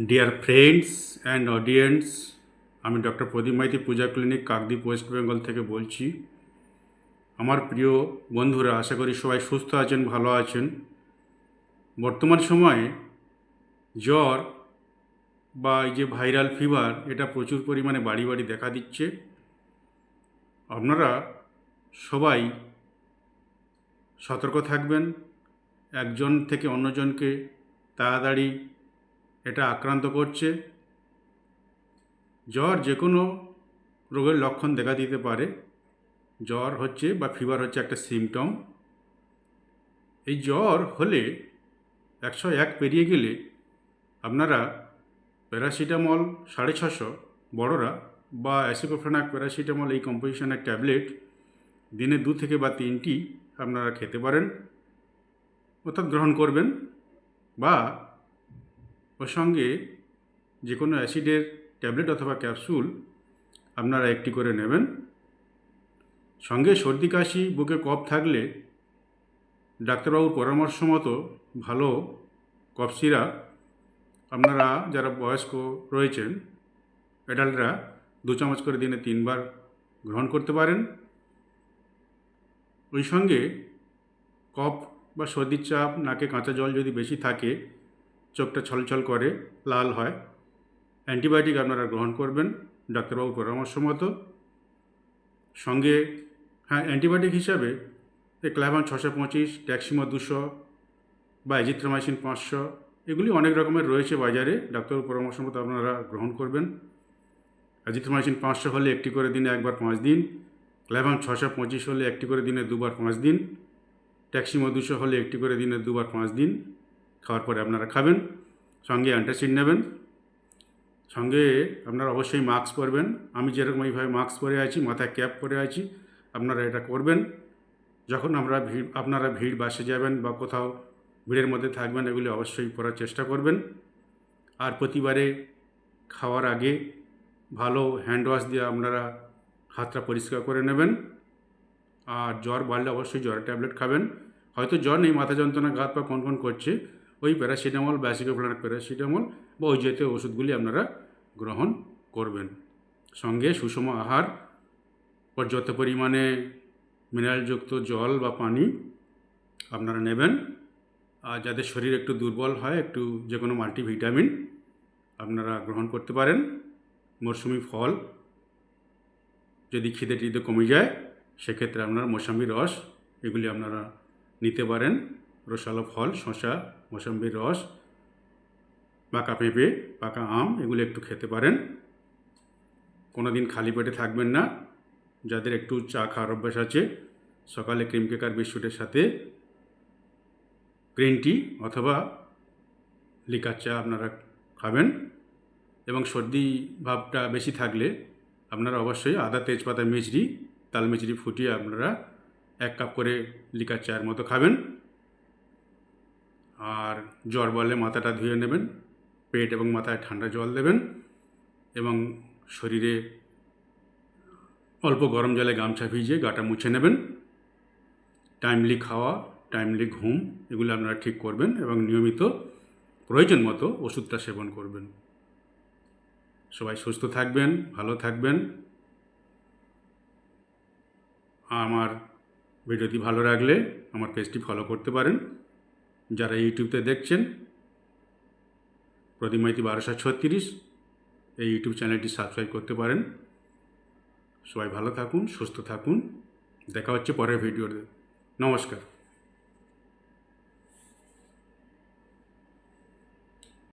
Deer friends and audience আমি doctor Pradip Maiti Puja clinic Kakdwip West Bengal থেকে বলছি। আমার প্রিয় বন্ধুরা, আশা করি সবাই সুস্থ আছেন, ভালো আছেন। বর্তমান সময়ে জ্বর বা এই যে ভাইরাল ফিভার এটা প্রচুর পরিমাণে বাড়ি বাড়ি দেখা দিচ্ছে। আপনারা সবাই সতর্ক থাকবেন। একজন থেকে অন্যজনকে তাড়াতাড়ি এটা আক্রান্ত করছে। জ্বর যে কোনো রোগের লক্ষণ দেখা দিতে পারে। জ্বর হচ্ছে বা ফিভার হচ্ছে একটা সিমটম এই জ্বর হলে একশো এক পেরিয়ে গেলে আপনারা প্যারাসিটামল সাড়ে ছশো, বড়রা বা অ্যাসিকোফেনাক প্যারাসিটামল এই কম্পোজিশনের ট্যাবলেট দিনে দু থেকে বা তিনটি আপনারা খেতে পারেন, অর্থাৎ গ্রহণ করবেন বা ওর সঙ্গে যে কোনো অ্যাসিডের ট্যাবলেট অথবা ক্যাপসুল আপনারা একটি করে নেবেন। সঙ্গে সর্দি, কাশি, বুকে কফ থাকলে ডাক্তারবাবুর পরামর্শ মতো ভালো কফ সিরাপ আপনারা যারা বয়স্ক রয়েছেন, অ্যাডাল্টরা দু চামচ করে দিনে তিনবার গ্রহণ করতে পারেন। ওই সঙ্গে কফ বা সর্দির চাপ, নাকে কাঁচা জল যদি বেশি থাকে চোখটা ছলছল করে, লাল হয়। অ্যান্টিবায়োটিক আপনারা গ্রহণ করবেন, ডাক্তারবাবুর পরামর্শ মতো। সঙ্গে হ্যাঁ অ্যান্টিবায়োটিক হিসাবে ক্লাভান ছশো পঁচিশ, ট্যাক্সিমো দুশো বা এজিথ্রোমাইসিন পাঁচশো, এগুলি অনেক রকমের রয়েছে বাজারে। ডাক্তারবাবুর পরামর্শ মতো আপনারা গ্রহণ করবেন। অ্যাজিথ্রোমাইসিন পাঁচশো হলে একটি করে দিনে একবার পাঁচ দিন ক্লাভান ছশো পঁচিশ হলে একটি করে দিনে দুবার পাঁচ দিন, ট্যাক্সিমো দুশো হলে একটি করে দিনে দুবার পাঁচ দিন খাওয়ার পরে আপনারা খাবেন, সঙ্গে অ্যান্টাসিড নেবেন, সঙ্গে আপনারা অবশ্যই মাস্ক পরবেন। আমি যেরকম এইভাবে মাস্ক পরে আছি, মাথায় ক্যাপ পরে আছি, আপনারা এটা করবেন। যখন আমরা ভিড়, আপনারা ভিড় বাসে যাবেন বা কোথাও ভিড়ের মধ্যে থাকবেন, এগুলি অবশ্যই পরার চেষ্টা করবেন। আর প্রতিবারে খাওয়ার আগে ভালো হ্যান্ড ওয়াশ দিয়ে আপনারা হাতটা পরিষ্কার করে নেবেন। আর জ্বর বাড়লে অবশ্যই জ্বরের ট্যাবলেট খাবেন। হয়তো জ্বর নেই, মাথা যন্ত্রণা গাত পা কনকন করছে ওই প্যারাসিটামল বা ব্যাসিকোফ্লানাক প্যারাসিটামল বা ওই জাতীয় ওষুধগুলি আপনারা গ্রহণ করবেন। সঙ্গে সুষম আহার পর্যাপ্ত পরিমাণে মিনারেলযুক্ত জল বা পানি আপনারা নেবেন, আর যাদের শরীর একটু দুর্বল হয়, একটু যে কোনো মাল্টিভিটামিন আপনারা গ্রহণ করতে পারেন। মরশুমি ফল যদি খিদে টিদে কমে যায়, সেক্ষেত্রে আপনারা মৌসাম্বি রস এগুলি আপনারা নিতে পারেন। রসালো ফল শশা মৌসম্বির রস, পাকা পেঁপে, পাকা আম, এগুলো একটু খেতে পারেন। কোনো দিন খালি পেটে থাকবেন না। যাদের একটু চা খাওয়ার অভ্যাস আছে, সকালে ক্রিম কেকার বিস্কুটের সাথে গ্রিন টি অথবা লিকার চা আপনারা খাবেন এবং সর্দি ভাবটা বেশি থাকলে আপনারা অবশ্যই আদা, তেজপাতা মিচড়ি তাল মিচড়ি ফুটিয়ে আপনারা এক কাপ করে লিকার চায়ের মতো খাবেন। আর জ্বর বললে মাথাটা ধুয়ে নেবেন, পেট এবং মাথায় ঠান্ডা জল দেবেন এবং শরীরে অল্প গরম জলে গামছা ভিজিয়ে গাটা মুছে নেবেন। টাইমলি খাওয়া, টাইমলি ঘুম, এগুলো আপনারা ঠিক করবেন এবং নিয়মিত প্রয়োজন মতো ওষুধটা সেবন করবেন। সবাই সুস্থ থাকবেন, ভালো থাকবেন। আমার ভিডিওটি ভালো লাগলে আমার পেজটি ফলো করতে পারেন। যারা ইউটিউবতে দেখছেন প্রতিমাইতি বারোশো ছত্রিশ, এই ইউটিউব চ্যানেলটি সাবস্ক্রাইব করতে পারেন। সবাই ভালো থাকুন, সুস্থ থাকুন। দেখা হচ্ছে পরের ভিডিওতে। নমস্কার।